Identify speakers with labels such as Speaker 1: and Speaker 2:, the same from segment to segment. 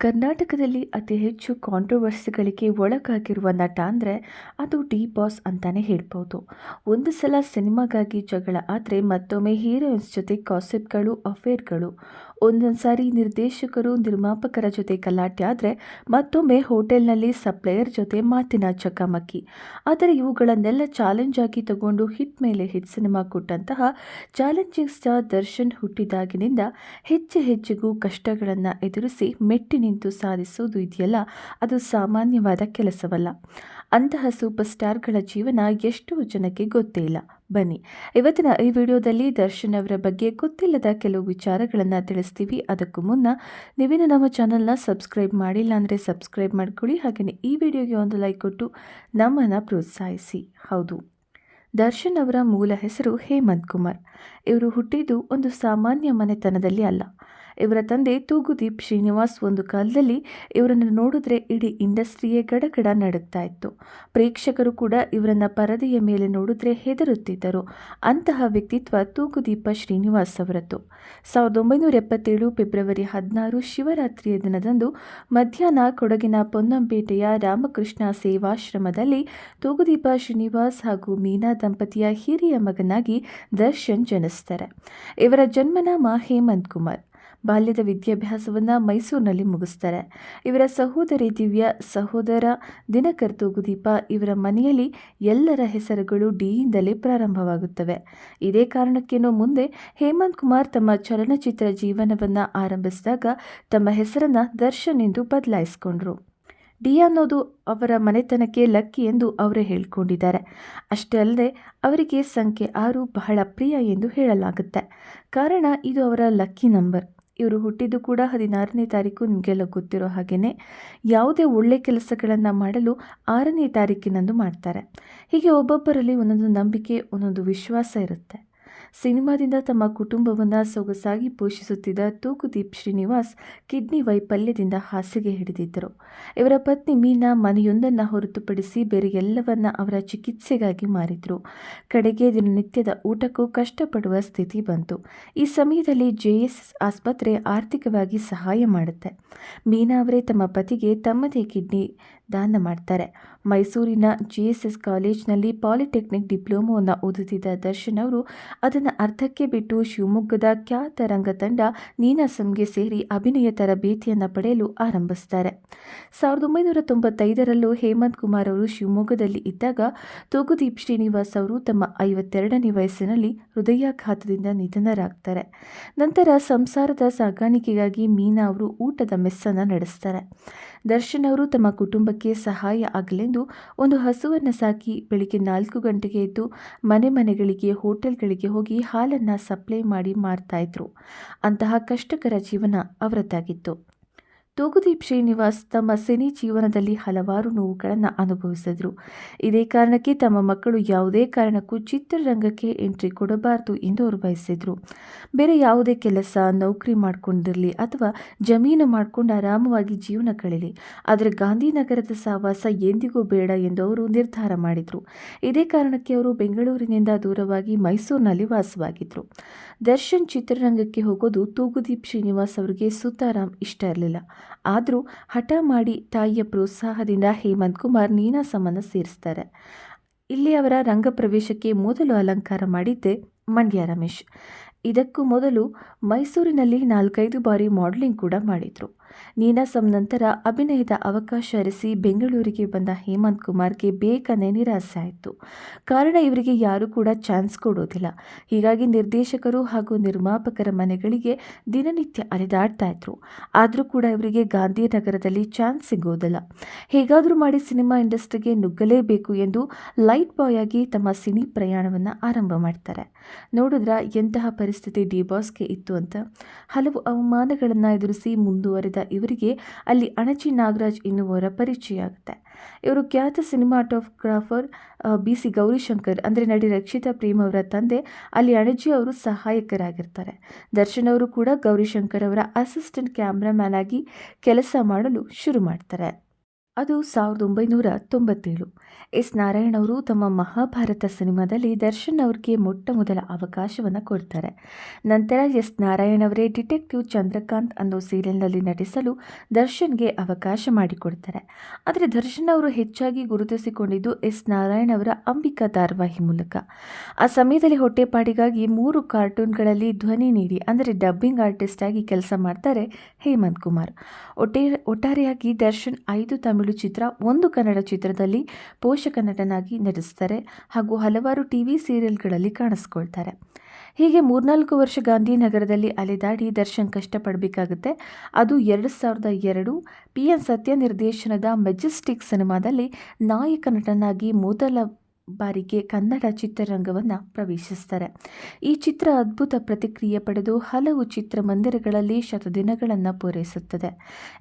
Speaker 1: ಕರ್ನಾಟಕದಲ್ಲಿ ಅತಿ ಹೆಚ್ಚು ಕಾಂಟ್ರವರ್ಸಿಗಳಿಗೆ ಒಳಗಾಗಿರುವ ನಟ ಅಂದರೆ ಅದು ಡಿ ಬಾಸ್ ಅಂತಾನೆ ಹೇಳ್ಬೋದು. ಒಂದು ಸಲ ಸಿನಿಮಾಗಾಗಿ ಜಗಳ ಆದರೆ ಮತ್ತೊಮ್ಮೆ ಹೀರೋಯಿನ್ಸ್ ಜೊತೆ ಕಾಸಿಪ್ಗಳು ಅಫೇರ್ಗಳು ಒಂದೊಂದು ಸಾರಿ ನಿರ್ದೇಶಕರು, ನಿರ್ಮಾಪಕರ ಜೊತೆ ಗಲಾಟೆ ಆದರೆ ಮತ್ತೊಮ್ಮೆ ಹೋಟೆಲ್ನಲ್ಲಿ ಸಪ್ಲೈಯರ್ ಜೊತೆ ಮಾತಿನ ಚಕಮಕಿ. ಆದರೆ ಇವುಗಳನ್ನೆಲ್ಲ ಚಾಲೆಂಜ್ ಆಗಿ ತಗೊಂಡು ಹಿಟ್ ಮೇಲೆ ಹಿಟ್ ಸಿನಿಮಾ ಕೊಟ್ಟಂತಹ ಚಾಲೆಂಜಿಂಗ್ ಸ್ಟಾರ್ ದರ್ಶನ್ ಹುಟ್ಟಿದಾಗಿನಿಂದ ಹೆಚ್ಚು ಹೆಚ್ಚಿಗೂ ಕಷ್ಟಗಳನ್ನು ಎದುರಿಸಿ ಮೆಟ್ಟಿ ನಿಂತು ಸಾಧಿಸುವುದು ಇದೆಯಲ್ಲ, ಅದು ಸಾಮಾನ್ಯವಾದ ಕೆಲಸವಲ್ಲ. ಅಂತಹ ಸೂಪರ್ ಸ್ಟಾರ್ಗಳ ಜೀವನ ಎಷ್ಟು ಜನಕ್ಕೆ ಗೊತ್ತೇ ಇಲ್ಲ. ಬನ್ನಿ, ಇವತ್ತಿನ ಈ ವಿಡಿಯೋದಲ್ಲಿ ದರ್ಶನ್ ಅವರ ಬಗ್ಗೆ ಗೊತ್ತಿಲ್ಲದ ಕೆಲವು ವಿಚಾರಗಳನ್ನು ತಿಳಿಸ್ತೀವಿ. ಅದಕ್ಕೂ ಮುನ್ನ ನೀವೇನು ನಮ್ಮ ಚಾನಲ್ನ ಸಬ್ಸ್ಕ್ರೈಬ್ ಮಾಡಿಲ್ಲ ಅಂದರೆ ಸಬ್ಸ್ಕ್ರೈಬ್ ಮಾಡ್ಕೊಳ್ಳಿ. ಹಾಗೆಯೇ ಈ ವಿಡಿಯೋಗೆ ಒಂದು ಲೈಕ್ ಕೊಟ್ಟು ನಮ್ಮನ್ನು ಪ್ರೋತ್ಸಾಹಿಸಿ. ಹೌದು, ದರ್ಶನ್ ಅವರ ಮೂಲ ಹೆಸರು ಹೇಮಂತ್ ಕುಮಾರ್. ಇವರು ಹುಟ್ಟಿದ್ದು ಒಂದು ಸಾಮಾನ್ಯ ಮನೆತನದಲ್ಲಿ ಅಲ್ಲ. ಇವರ ತಂದೆ ತೂಗುದೀಪ್ ಶ್ರೀನಿವಾಸ್ ಒಂದು ಕಾಲದಲ್ಲಿ ಇವರನ್ನು ನೋಡಿದ್ರೆ ಇಡೀ ಇಂಡಸ್ಟ್ರಿಯೇ ಗಡಗಡ ನಡುಗ್ತಾ ಇತ್ತು. ಪ್ರೇಕ್ಷಕರು ಕೂಡ ಇವರನ್ನ ಪರದೆಯ ಮೇಲೆ ನೋಡಿದ್ರೆ ಹೆದರುತ್ತಿದ್ದರು. ಅಂತಹ ವ್ಯಕ್ತಿತ್ವ ತೂಗುದೀಪ ಶ್ರೀನಿವಾಸ್ ಅವರದ್ದು. ಸಾವಿರದ ಒಂಬೈನೂರ ಎಪ್ಪತ್ತೇಳು ಫೆಬ್ರವರಿ ಹದಿನಾರು ಶಿವರಾತ್ರಿಯ ದಿನದಂದು ಮಧ್ಯಾಹ್ನ ಕೊಡಗಿನ ಪೊನ್ನಂಪೇಟೆಯ ರಾಮಕೃಷ್ಣ ಸೇವಾಶ್ರಮದಲ್ಲಿ ತೂಗುದೀಪ ಶ್ರೀನಿವಾಸ್ ಹಾಗೂ ಮೀನಾ ದಂಪತಿಯ ಹಿರಿಯ ಮಗನಾಗಿ ದರ್ಶನ್ ಜನಿಸ್ತಾರೆ. ಇವರ ಜನ್ಮನಾಮ ಹೇಮಂತ್ ಕುಮಾರ್ ಬಾಲ್ಯದ ವಿದ್ಯಾಭ್ಯಾಸವನ್ನು ಮೈಸೂರಿನಲ್ಲಿ ಮುಗಿಸ್ತಾರೆ. ಇವರ ಸಹೋದರಿ ದಿವ್ಯ, ಸಹೋದರ ದಿನಕರ್ ತೂಗುದೀಪ ಇವರ ಮನೆಯಲ್ಲಿ ಎಲ್ಲರ ಹೆಸರುಗಳು ಡಿಯಿಂದಲೇ ಪ್ರಾರಂಭವಾಗುತ್ತವೆ. ಇದೇ ಕಾರಣಕ್ಕೇನೋ ಮುಂದೆ ಹೇಮಂತ್ ಕುಮಾರ್ ತಮ್ಮ ಚಲನಚಿತ್ರ ಜೀವನವನ್ನು ಆರಂಭಿಸಿದಾಗ ತಮ್ಮ ಹೆಸರನ್ನು ದರ್ಶನ್ ಎಂದು ಬದಲಾಯಿಸಿಕೊಂಡ್ರು. ಡಿ ಅನ್ನೋದು ಅವರ ಮನೆತನಕ್ಕೆ ಲಕ್ಕಿ ಎಂದು ಅವರೇ ಹೇಳಿಕೊಂಡಿದ್ದಾರೆ. ಅಷ್ಟೇ ಅಲ್ಲದೆ ಅವರಿಗೆ ಸಂಖ್ಯೆ ಆರು ಬಹಳ ಪ್ರಿಯ ಎಂದು ಹೇಳಲಾಗುತ್ತೆ. ಕಾರಣ ಇದು ಅವರ ಲಕ್ಕಿ ನಂಬರ್. ಇವರು ಹುಟ್ಟಿದ್ದು ಕೂಡ ಹದಿನಾರನೇ ತಾರೀಕು, ನಿಮಗೆಲ್ಲ ಗೊತ್ತಿರೋ ಹಾಗೆಯೇ ಯಾವುದೇ ಒಳ್ಳೆ ಕೆಲಸಗಳನ್ನು ಮಾಡಲು ಆರನೇ ತಾರೀಕಿನಂದು ಮಾಡ್ತಾರೆ. ಹೀಗೆ ಒಬ್ಬೊಬ್ಬರಲ್ಲಿ ಒಂದೊಂದು ನಂಬಿಕೆ, ಒಂದೊಂದು ವಿಶ್ವಾಸ ಇರುತ್ತೆ. ಸಿನಿಮಾದಿಂದ ತಮ್ಮ ಕುಟುಂಬವನ್ನು ಸೊಗಸಾಗಿ ಪೋಷಿಸುತ್ತಿದ್ದ ತೂಕುದೀಪ್ ಶ್ರೀನಿವಾಸ್ ಕಿಡ್ನಿ ವೈಫಲ್ಯದಿಂದ ಹಾಸಿಗೆ ಹಿಡಿದಿದ್ದರು. ಇವರ ಪತ್ನಿ ಮೀನಾ ಮನೆಯೊಂದನ್ನು ಹೊರತುಪಡಿಸಿ ಬೇರೆ ಎಲ್ಲವನ್ನ ಅವರ ಚಿಕಿತ್ಸೆಗಾಗಿ ಮಾರಿದ್ರು. ಕಡೆಗೆ ದಿನನಿತ್ಯದ ಊಟಕ್ಕೂ ಕಷ್ಟಪಡುವ ಸ್ಥಿತಿ ಬಂತು. ಈ ಸಮಯದಲ್ಲಿ ಜೆಎಸ್ ಆಸ್ಪತ್ರೆ ಆರ್ಥಿಕವಾಗಿ ಸಹಾಯ ಮಾಡುತ್ತೆ. ಮೀನಾ ಅವರೇ ತಮ್ಮ ಪತಿಗೆ ತಮ್ಮದೇ ಕಿಡ್ನಿ ದಾನ ಮಾಡ್ತಾರೆ. ಮೈಸೂರಿನ ಜಿಎಸ್ಎಸ್ ಎಸ್ ಎಸ್ ಕಾಲೇಜ್ನಲ್ಲಿ ಪಾಲಿಟೆಕ್ನಿಕ್ ಡಿಪ್ಲೊಮೋವನ್ನು ಓದುತ್ತಿದ್ದ ದರ್ಶನ್ ಅವರು ಅರ್ಧಕ್ಕೆ ಬಿಟ್ಟು ಶಿವಮೊಗ್ಗದ ಖ್ಯಾತ ರಂಗತಂಡ ನೀನಾಸಂಗೆ ಸೇರಿ ಅಭಿನಯ ತರಬೇತಿಯನ್ನು ಪಡೆಯಲು ಆರಂಭಿಸ್ತಾರೆ. ಸಾವಿರದ ಒಂಬೈನೂರ ತೊಂಬತ್ತೈದರಲ್ಲೂ ಹೇಮಂತ್ ಕುಮಾರ್ ಅವರು ಶಿವಮೊಗ್ಗದಲ್ಲಿ ಇದ್ದಾಗ ತೂಗುದೀಪ್ ಶ್ರೀನಿವಾಸ್ ಅವರು ತಮ್ಮ ಐವತ್ತೆರಡನೇ ವಯಸ್ಸಿನಲ್ಲಿ ಹೃದಯಾಘಾತದಿಂದ ನಿಧನರಾಗ್ತಾರೆ. ನಂತರ ಸಂಸಾರದ ಸಾಗಾಣಿಕೆಗಾಗಿ ಮೀನಾ ಅವರು ಊಟದ ಮೆಸ್ಸನ್ನು ನಡೆಸ್ತಾರೆ. ದರ್ಶನ್ ಅವರು ತಮ್ಮ ಕುಟುಂಬಕ್ಕೆ ಸಹಾಯ ಆಗಲೆಂದು ಒಂದು ಹಸುವನ್ನು ಸಾಕಿ ಬೆಳಿಗ್ಗೆ ನಾಲ್ಕು ಗಂಟೆಗೆ ಎದ್ದು ಮನೆ ಮನೆಗಳಿಗೆ, ಹೋಟೆಲ್ಗಳಿಗೆ ಹೋಗಿ ಹಾಲನ್ನು ಸಪ್ಲೈ ಮಾಡಿ ಮಾರ್ತಾಯಿದ್ರು. ಅಂತಹ ಕಷ್ಟಕರ ಜೀವನ ಅವರದ್ದಾಗಿತ್ತು. ತೂಗುದೀಪ್ ಶ್ರೀನಿವಾಸ್ ತಮ್ಮ ಸಿನಿ ಜೀವನದಲ್ಲಿ ಹಲವಾರು ನೋವುಗಳನ್ನು ಅನುಭವಿಸಿದರು. ಇದೇ ಕಾರಣಕ್ಕೆ ತಮ್ಮ ಮಕ್ಕಳು ಯಾವುದೇ ಕಾರಣಕ್ಕೂ ಚಿತ್ರರಂಗಕ್ಕೆ ಎಂಟ್ರಿ ಕೊಡಬಾರದು ಎಂದು ಅವರು ಬಯಸಿದರು. ಬೇರೆ ಯಾವುದೇ ಕೆಲಸ, ನೌಕರಿ ಮಾಡಿಕೊಂಡಿರಲಿ ಅಥವಾ ಜಮೀನು ಮಾಡಿಕೊಂಡು ಆರಾಮವಾಗಿ ಜೀವನ ಕಳೀಲಿ. ಆದರೆ ಗಾಂಧಿನಗರದ ಸಹವಾಸ ಎಂದಿಗೂ ಬೇಡ ಎಂದು ಅವರು ನಿರ್ಧಾರ ಮಾಡಿದರು. ಇದೇ ಕಾರಣಕ್ಕೆ ಅವರು ಬೆಂಗಳೂರಿನಿಂದ ದೂರವಾಗಿ ಮೈಸೂರಿನಲ್ಲಿ ವಾಸವಾಗಿದ್ದರು ದರ್ಶನ್ ಚಿತ್ರರಂಗಕ್ಕೆ ಹೋಗೋದು ತೂಗುದೀಪ್ ಶ್ರೀನಿವಾಸ್ ಅವರಿಗೆ ಸುತಾರಾಮ್ ಇಷ್ಟ ಇರಲಿಲ್ಲ. ಆದರೂ ಹಠ ಮಾಡಿ ತಾಯಿಯ ಪ್ರೋತ್ಸಾಹದಿಂದ ಹೇಮಂತ್ ಕುಮಾರ್ ನೀನಾಸಮನ್ನು ಸೇರಿಸ್ತಾರೆ. ಇಲ್ಲಿ ಅವರ ರಂಗ ಪ್ರವೇಶಕ್ಕೆ ಮೊದಲು ಅಲಂಕಾರ ಮಾಡಿದ್ದೆ ಮಂಡ್ಯ ರಮೇಶ್. ಇದಕ್ಕೂ ಮೊದಲು ಮೈಸೂರಿನಲ್ಲಿ ನಾಲ್ಕೈದು ಬಾರಿ ಮಾಡಲಿಂಗ್ ಕೂಡ ಮಾಡಿದರು. ನೀನಾಸಂ ನಂತರ ಅಭಿನಯದ ಅವಕಾಶ ಅರಿಸಿ ಬೆಂಗಳೂರಿಗೆ ಬಂದ ಹೇಮಂತ್ ಕುಮಾರ್ಗೆ ಬೇಗನೆ ನಿರಾಸೆ ಆಯಿತು. ಕಾರಣ ಇವರಿಗೆ ಯಾರೂ ಕೂಡ ಚಾನ್ಸ್ ಕೊಡೋದಿಲ್ಲ. ಹೀಗಾಗಿ ನಿರ್ದೇಶಕರು ಹಾಗೂ ನಿರ್ಮಾಪಕರ ಮನೆಗಳಿಗೆ ದಿನನಿತ್ಯ ಅಲೆದಾಡ್ತಾ ಇದ್ರು. ಆದರೂ ಕೂಡ ಇವರಿಗೆ ಗಾಂಧಿನಗರದಲ್ಲಿ ಚಾನ್ಸ್ ಸಿಗೋದಿಲ್ಲ. ಹೇಗಾದರೂ ಮಾಡಿ ಸಿನಿಮಾ ಇಂಡಸ್ಟ್ರಿಗೆ ನುಗ್ಗಲೇಬೇಕು ಎಂದು ಲೈಟ್ ಬಾಯ್ ಆಗಿ ತಮ್ಮ ಸಿನಿ ಪ್ರಯಾಣವನ್ನು ಆರಂಭ ಮಾಡ್ತಾರೆ. ನೋಡಿದ್ರ ಎಂತಹ ಪರಿಸ್ಥಿತಿ ಡಿ ಬಾಸ್ಗೆ ಇತ್ತು ಅಂತ? ಹಲವು ಅವಮಾನಗಳನ್ನು ಎದುರಿಸಿ ಮುಂದುವರೆದ ಇವರಿಗೆ ಅಲ್ಲಿ ಅಣಚಿ ನಾಗರಾಜ್ ಎನ್ನುವರ ಪರಿಚಯ ಆಗುತ್ತೆ ಇವರು ಖ್ಯಾತ ಸಿನಿಮಾಟೋಗ್ರಾಫರ್ ಬಿ ಸಿ ಗೌರಿಶಂಕರ್, ಅಂದರೆ ನಟಿ ರಕ್ಷಿತಾ ಪ್ರೇಮ್ ಅವರ ತಂದೆ. ಅಲ್ಲಿ ಅಣಜಿ ಅವರು ಸಹಾಯಕರಾಗಿರ್ತಾರೆ. ದರ್ಶನ್ ಅವರು ಕೂಡ ಗೌರಿಶಂಕರ್ ಅವರ ಅಸಿಸ್ಟೆಂಟ್ ಕ್ಯಾಮ್ರಾಮ್ಯಾನ್ ಆಗಿ ಕೆಲಸ ಮಾಡಲು ಶುರು ಮಾಡ್ತಾರೆ. ಅದು ಸಾವಿರದ ಒಂಬೈನೂರ ತೊಂಬತ್ತೇಳು. ಎಸ್. ನಾರಾಯಣ್ ಅವರು ತಮ್ಮ ಮಹಾಭಾರತ ಸಿನಿಮಾದಲ್ಲಿ ದರ್ಶನ್ ಅವ್ರಿಗೆ ಮೊಟ್ಟ ಮೊದಲ ಅವಕಾಶವನ್ನು ಕೊಡ್ತಾರೆ. ನಂತರ ಎಸ್. ನಾರಾಯಣ್ ಅವರೇ ಡಿಟೆಕ್ಟಿವ್ ಚಂದ್ರಕಾಂತ್ ಅನ್ನೋ ಸೀರಿಯಲ್ನಲ್ಲಿ ನಟಿಸಲು ದರ್ಶನ್ಗೆ ಅವಕಾಶ ಮಾಡಿಕೊಡ್ತಾರೆ. ಆದರೆ ದರ್ಶನ್ ಅವರು ಹೆಚ್ಚಾಗಿ ಗುರುತಿಸಿಕೊಂಡಿದ್ದು ಎಸ್. ನಾರಾಯಣ್ ಅವರ ಅಂಬಿಕಾ ಧಾರಾವಾಹಿ ಮೂಲಕ. ಆ ಸಮಯದಲ್ಲಿ ಹೊಟ್ಟೆಪಾಡಿಗಾಗಿ ಮೂರು ಕಾರ್ಟೂನ್ಗಳಲ್ಲಿ ಧ್ವನಿ ನೀಡಿ, ಅಂದರೆ ಡಬ್ಬಿಂಗ್ ಆರ್ಟಿಸ್ಟ್ ಆಗಿ ಕೆಲಸ ಮಾಡ್ತಾರೆ ಹೇಮಂತ್ ಕುಮಾರ್. ಒಟ್ಟೆ, ಒಟ್ಟಾರೆಯಾಗಿ ದರ್ಶನ್ ಐದು ತಮಿಳು ಚಿತ್ರ ಒಂದು ಕನ್ನಡ ಚಿತ್ರದಲ್ಲಿ ಪೋಷಕ ನಟನಾಗಿ ನಟಿಸ್ತಾರೆ ಹಾಗೂ ಹಲವಾರು ಟಿ ವಿ ಸೀರಿಯಲ್ಗಳಲ್ಲಿ ಕಾಣಿಸ್ಕೊಳ್ತಾರೆ. ಹೀಗೆ ಮೂರ್ನಾಲ್ಕು ವರ್ಷ ಗಾಂಧಿನಗರದಲ್ಲಿ ಅಲೆದಾಡಿ ದರ್ಶನ್ ಕಷ್ಟಪಡಬೇಕಾಗುತ್ತೆ. ಅದು ಎರಡು ಸಾವಿರದ ಎರಡು ಪಿ ಎನ್ ಸತ್ಯ ನಿರ್ದೇಶನದ ಮೆಜೆಸ್ಟಿಕ್ ಸಿನಿಮಾದಲ್ಲಿ ನಾಯಕ ನಟನಾಗಿ ಮೊದಲ ಬಾರಿಗೆ ಕನ್ನಡ ಚಿತ್ರರಂಗವನ್ನು ಪ್ರವೇಶಿಸ್ತಾರೆ. ಈ ಚಿತ್ರ ಅದ್ಭುತ ಪ್ರತಿಕ್ರಿಯೆ ಪಡೆದು ಹಲವು ಚಿತ್ರಮಂದಿರಗಳಲ್ಲಿ ಶತದಿನಗಳನ್ನು ಪೂರೈಸುತ್ತದೆ.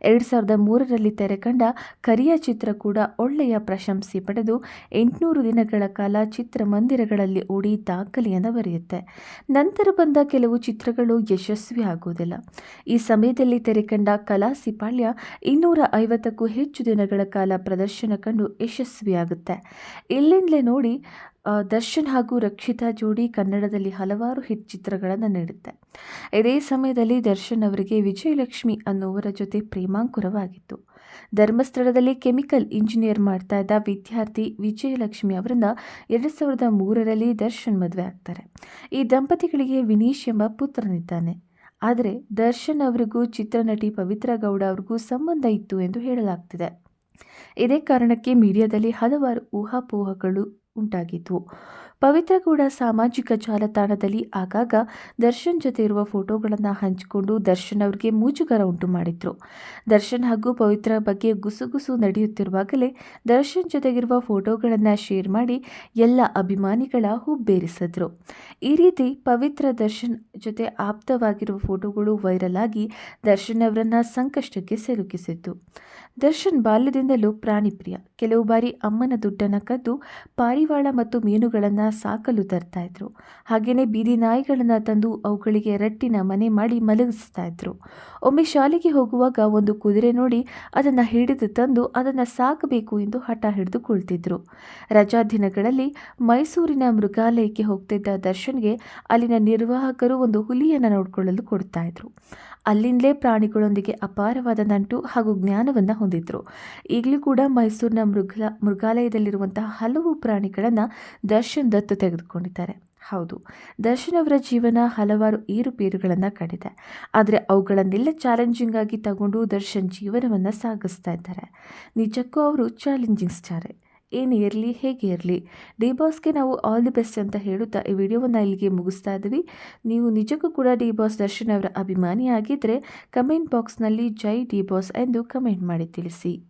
Speaker 1: ಎರಡು ಸಾವಿರದ ಮೂರರಲ್ಲಿ ತೆರೆಕಂಡ ಕರಿಯ ಚಿತ್ರ ಕೂಡ ಒಳ್ಳೆಯ ಪ್ರಶಂಸೆ ಪಡೆದು ಎಂಟುನೂರು ದಿನಗಳ ಕಾಲ ಚಿತ್ರಮಂದಿರಗಳಲ್ಲಿ ಓಡಿ ದಾಖಲೆಯನ್ನು ಬರೆಯುತ್ತೆ. ನಂತರ ಬಂದ ಕೆಲವು ಚಿತ್ರಗಳು ಯಶಸ್ವಿ ಆಗುವುದಿಲ್ಲ. ಈ ಸಮಯದಲ್ಲಿ ತೆರೆಕಂಡ ಕಲಾ ಸಿಪಾಳ್ಯ ಇನ್ನೂರ ಐವತ್ತಕ್ಕೂ ಹೆಚ್ಚು ದಿನಗಳ ಕಾಲ ಪ್ರದರ್ಶನ ಕಂಡು ಯಶಸ್ವಿಯಾಗುತ್ತೆ. ಇಲ್ಲಿಂದಲೇ ನೋಡಿ ಆ, ದರ್ಶನ್ ಹಾಗೂ ರಕ್ಷಿತಾ ಜೋಡಿ ಕನ್ನಡದಲ್ಲಿ ಹಲವಾರು ಹಿಟ್ ಚಿತ್ರಗಳನ್ನು ನೀಡುತ್ತೆ. ಇದೇ ಸಮಯದಲ್ಲಿ ದರ್ಶನ್ ಅವರಿಗೆ ವಿಜಯಲಕ್ಷ್ಮಿ ಅನ್ನುವರ ಜೊತೆ ಪ್ರೇಮಾಂಕುರವಾಗಿತ್ತು. ಧರ್ಮಸ್ಥಳದಲ್ಲಿ ಕೆಮಿಕಲ್ ಇಂಜಿನಿಯರ್ ಮಾಡ್ತಾ ಇದ್ದ ವಿದ್ಯಾರ್ಥಿ ವಿಜಯಲಕ್ಷ್ಮಿ ಅವರನ್ನ ಎರಡು ಸಾವಿರದ ಮೂರರಲ್ಲಿ ದರ್ಶನ್ ಮದುವೆ ಆಗ್ತಾರೆ. ಈ ದಂಪತಿಗಳಿಗೆ ವಿನೀಶ್ ಎಂಬ ಪುತ್ರನಿದ್ದಾನೆ. ಆದರೆ ದರ್ಶನ್ ಅವರಿಗೂ ಚಿತ್ರನಟಿ ಪವಿತ್ರ ಗೌಡ ಅವ್ರಿಗೂ ಸಂಬಂಧ ಇತ್ತು ಎಂದು ಹೇಳಲಾಗ್ತಿದೆ. ಇದೇ ಕಾರಣಕ್ಕೆ ಮೀಡಿಯಾದಲ್ಲಿ ಹಲವಾರು ಊಹಾಪೋಹಗಳು ಉಂಟಾಗಿದ್ವು ಪವಿತ್ರ ಕೂಡ ಸಾಮಾಜಿಕ ಜಾಲತಾಣದಲ್ಲಿ ಆಗಾಗ ದರ್ಶನ್ ಜೊತೆ ಇರುವ ಫೋಟೋಗಳನ್ನು ಹಂಚಿಕೊಂಡು ದರ್ಶನ್ ಅವರಿಗೆ ಮೂಜುಗರ ಉಂಟು ಮಾಡಿದ್ರು. ದರ್ಶನ್ ಹಾಗೂ ಪವಿತ್ರ ಬಗ್ಗೆ ಗುಸುಗುಸು ನಡೆಯುತ್ತಿರುವಾಗಲೇ ದರ್ಶನ್ ಜೊತೆಗಿರುವ ಫೋಟೋಗಳನ್ನು ಶೇರ್ ಮಾಡಿ ಎಲ್ಲ ಅಭಿಮಾನಿಗಳ ಹುಬ್ಬೇರಿಸಿದ್ರು. ಈ ರೀತಿ ಪವಿತ್ರ ದರ್ಶನ್ ಜೊತೆ ಆಪ್ತವಾಗಿರುವ ಫೋಟೋಗಳು ವೈರಲ್ ಆಗಿ ದರ್ಶನ್ ಅವರನ್ನು ಸಂಕಷ್ಟಕ್ಕೆ ಸಿಲುಕಿಸಿತ್ತು. ದರ್ಶನ್ ಬಾಲ್ಯದಿಂದಲೂ ಪ್ರಾಣಿ ಪ್ರಿಯ. ಕೆಲವು ಬಾರಿ ಅಮ್ಮನ ದುಡ್ಡನ್ನು ಕದ್ದು ಪಾರಿವಾಳ ಮತ್ತು ಮೀನುಗಳನ್ನು ಸಾಕಲು ತರ್ತಾ ಇದ್ರು. ಹಾಗೆಯೇ ಬೀದಿ ನಾಯಿಗಳನ್ನು ತಂದು ಅವುಗಳಿಗೆ ರಟ್ಟಿನ ಮನೆ ಮಾಡಿ ಮಲಗಿಸ್ತಾ ಇದ್ರು. ಒಮ್ಮೆ ಶಾಲೆಗೆ ಹೋಗುವಾಗ ಒಂದು ಕುದುರೆ ನೋಡಿ ಅದನ್ನು ಹಿಡಿದು ತಂದು ಅದನ್ನು ಸಾಕಬೇಕು ಎಂದು ಹಠ ಹಿಡಿದು ಕುಳಿತಿದ್ರು ರಜಾ ದಿನಗಳಲ್ಲಿ ಮೈಸೂರಿನ ಮೃಗಾಲಯಕ್ಕೆ ಹೋಗ್ತಿದ್ದ ದರ್ಶನ್ಗೆ ಅಲ್ಲಿನ ನಿರ್ವಾಹಕರು ಒಂದು ಹುಲಿಯನ್ನು ನೋಡಿಕೊಳ್ಳಲು ಕೊಡ್ತಾ ಇದ್ರು. ಅಲ್ಲಿಂದಲೇ ಪ್ರಾಣಿಗಳೊಂದಿಗೆ ಅಪಾರವಾದ ನಂಟು ಹಾಗೂ ಜ್ಞಾನವನ್ನು ಹೊಂದಿದ್ರು. ಈಗಲೂ ಕೂಡ ಮೈಸೂರಿನ ಮೃಗ ಮೃಗಾಲಯದಲ್ಲಿರುವಂತಹ ಹಲವು ಪ್ರಾಣಿಗಳನ್ನು ದರ್ಶನ್ ದತ್ತು ತೆಗೆದುಕೊಂಡಿದ್ದಾರೆ. ಹೌದು, ದರ್ಶನ್ ಅವರ ಜೀವನ ಹಲವಾರು ಏರುಪೇರುಗಳನ್ನು ಕಂಡಿದೆ. ಆದರೆ ಅವುಗಳನ್ನೆಲ್ಲ ಚಾಲೆಂಜಿಂಗ್ ಆಗಿ ತಗೊಂಡು ದರ್ಶನ್ ಜೀವನವನ್ನು ಸಾಗಿಸ್ತಾ ಇದ್ದಾರೆ. ನಿಜಕ್ಕೂ ಅವರು ಚಾಲೆಂಜಿಂಗ್ ಸ್ಟಾರೇ. ಏನೇ ಇರಲಿ, ಹೇಗೆ ಇರಲಿ, ಡಿ ಬಾಸ್ಗೆ ನಾವು ಆಲ್ ದಿ ಬೆಸ್ಟ್ ಅಂತ ಹೇಳುತ್ತಾ ಈ ವಿಡಿಯೋವನ್ನು ಇಲ್ಲಿಗೆ ಮುಗಿಸ್ತಾ ಇದ್ದೀವಿ. ನೀವು ನಿಜಕ್ಕೂ ಕೂಡ ಡಿ ಬಾಸ್ ದರ್ಶನ್ ಅವರ ಅಭಿಮಾನಿ ಆಗಿದ್ದರೆ ಕಮೆಂಟ್ ಬಾಕ್ಸ್ನಲ್ಲಿ ಜೈ ಡಿ ಬಾಸ್ ಎಂದು ಕಮೆಂಟ್ ಮಾಡಿ ತಿಳಿಸಿ.